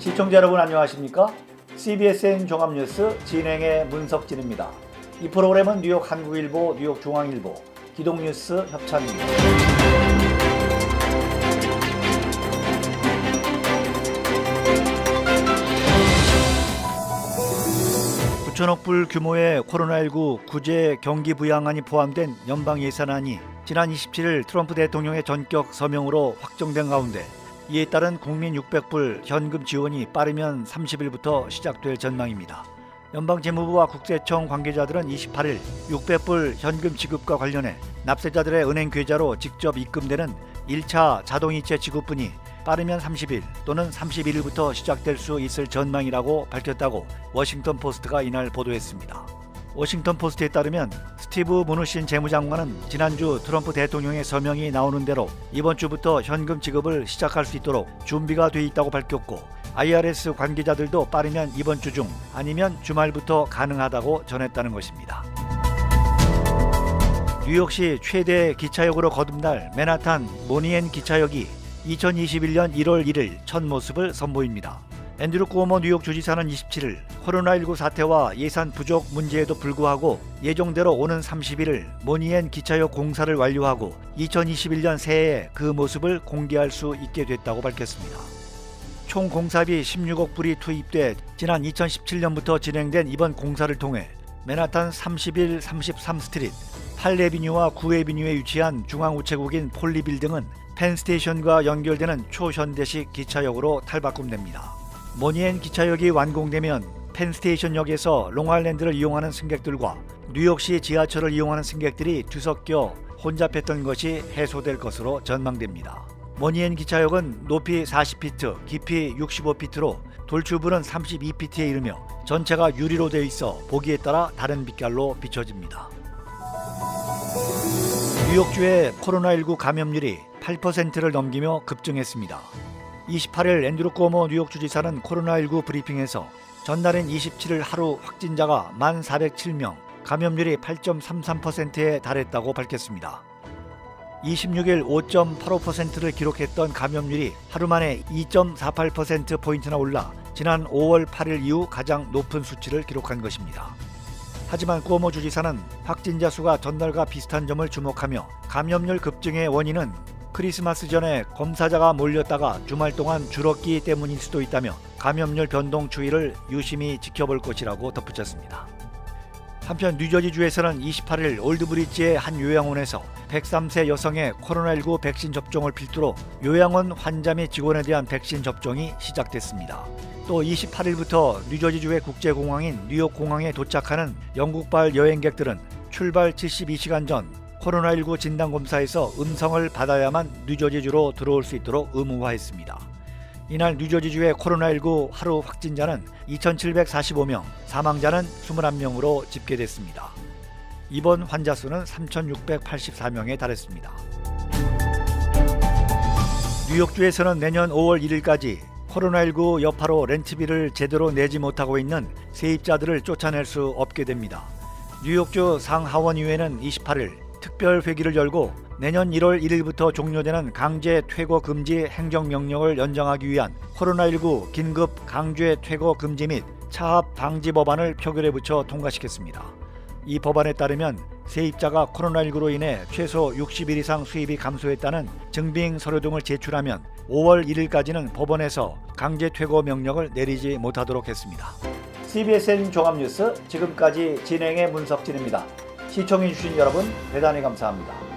시청자 여러분 안녕하십니까? CBSN 종합뉴스 진행의 문석진입니다. 이 프로그램은 뉴욕 한국일보, 뉴욕 중앙일보, 기동뉴스 협찬입니다. (9천억) 불 규모의 코로나19 구제 경기 부양안이 포함된 연방 예산안이 지난 27일 트럼프 대통령의 전격 서명으로 확정된 가운데 이에 따른 국민 600불 현금 지원이 빠르면 30일부터 시작될 전망입니다. 연방재무부와 국세청 관계자들은 28일 600불 현금 지급과 관련해 납세자들의 은행 계좌로 직접 입금되는 1차 자동이체 지급분이 빠르면 30일 또는 31일부터 시작될 수 있을 전망이라고 밝혔다고 워싱턴 포스트가 이날 보도했습니다. 워싱턴 포스트에 따르면 스티브 무누신 재무장관은 지난주 트럼프 대통령의 서명이 나오는 대로 이번 주부터 현금 지급을 시작할 수 있도록 준비가 돼 있다고 밝혔고 IRS 관계자들도 빠르면 이번 주 중 아니면 주말부터 가능하다고 전했다는 것입니다. 뉴욕시 최대 기차역으로 거듭날 맨하탄 모니엔 기차역이 2021년 1월 1일 첫 모습을 선보입니다. 앤드루 쿠오모 뉴욕 주지사는 27일 코로나19 사태와 예산 부족 문제에도 불구하고 예정대로 오는 31일 모니엔 기차역 공사를 완료하고 2021년 새해에 그 모습을 공개할 수 있게 됐다고 밝혔습니다. 총 공사비 16억 불이 투입돼 지난 2017년부터 진행된 이번 공사를 통해 맨하탄 31, 33 스트릿, 8에비뉴와 9에비뉴에 위치한 중앙우체국인 폴리빌딩은 펜스테이션과 연결되는 초현대식 기차역으로 탈바꿈됩니다. 모니엔 기차역이 완공되면 펜스테이션역에서 롱아일랜드를 이용하는 승객들과 뉴욕시 지하철을 이용하는 승객들이 뒤섞여 혼잡했던 것이 해소될 것으로 전망됩니다. 모니엔 기차역은 높이 40피트, 깊이 65피트로 돌출부는 32피트에 이르며 전체가 유리로 되어 있어 보기에 따라 다른 빛깔로 비춰집니다. 뉴욕주의 코로나19 감염률이 8%를 넘기며 급증했습니다. 28일 앤드루 꼬모 뉴욕 주지사는 코로나19 브리핑에서 전날인 27일 하루 확진자가 1,407명, 감염률이 8.33%에 달했다고 밝혔습니다. 26일 5.85%를 기록했던 감염률이 하루 만에 2.48%포인트나 올라 지난 5월 8일 이후 가장 높은 수치를 기록한 것입니다. 하지만 꾸오모 주지사는 확진자 수가 전날과 비슷한 점을 주목하며 감염률 급증의 원인은 크리스마스 전에 검사자가 몰렸다가 주말 동안 줄었기 때문일 수도 있다며 감염률 변동 추이를 유심히 지켜볼 것이라고 덧붙였습니다. 한편 뉴저지주에서는 28일 올드브리지의 한 요양원에서 103세 여성의 코로나19 백신 접종을 필두로 요양원 환자 및 직원에 대한 백신 접종이 시작됐습니다. 또 28일부터 뉴저지주의 국제공항인 뉴욕공항에 도착하는 영국발 여행객들은 출발 72시간 전 코로나19 진단검사에서 음성을 받아야만 뉴저지주로 들어올 수 있도록 의무화했습니다. 이날 뉴저지주의 코로나19 하루 확진자는 2,745명, 사망자는 21명으로 집계됐습니다. 입원 환자 수는 3,684명에 달했습니다. 뉴욕주에서는 내년 5월 1일까지 코로나19 여파로 렌트비를 제대로 내지 못하고 있는 세입자들을 쫓아낼 수 없게 됩니다. 뉴욕주 상하원의회는 28일 특별 회기를 열고 내년 1월 1일부터 종료되는 강제 퇴거 금지 행정명령을 연장하기 위한 코로나19 긴급 강제 퇴거 금지 및 차압 방지 법안을 표결에 붙여 통과시켰습니다. 이 법안에 따르면 세입자가 코로나19로 인해 최소 60일 이상 수입이 감소했다는 증빙 서류 등을 제출하면 5월 1일까지는 법원에서 강제 퇴거 명령을 내리지 못하도록 했습니다. CBSN 종합뉴스 지금까지 진행의 문석진입니다. 시청해주신 여러분 대단히 감사합니다.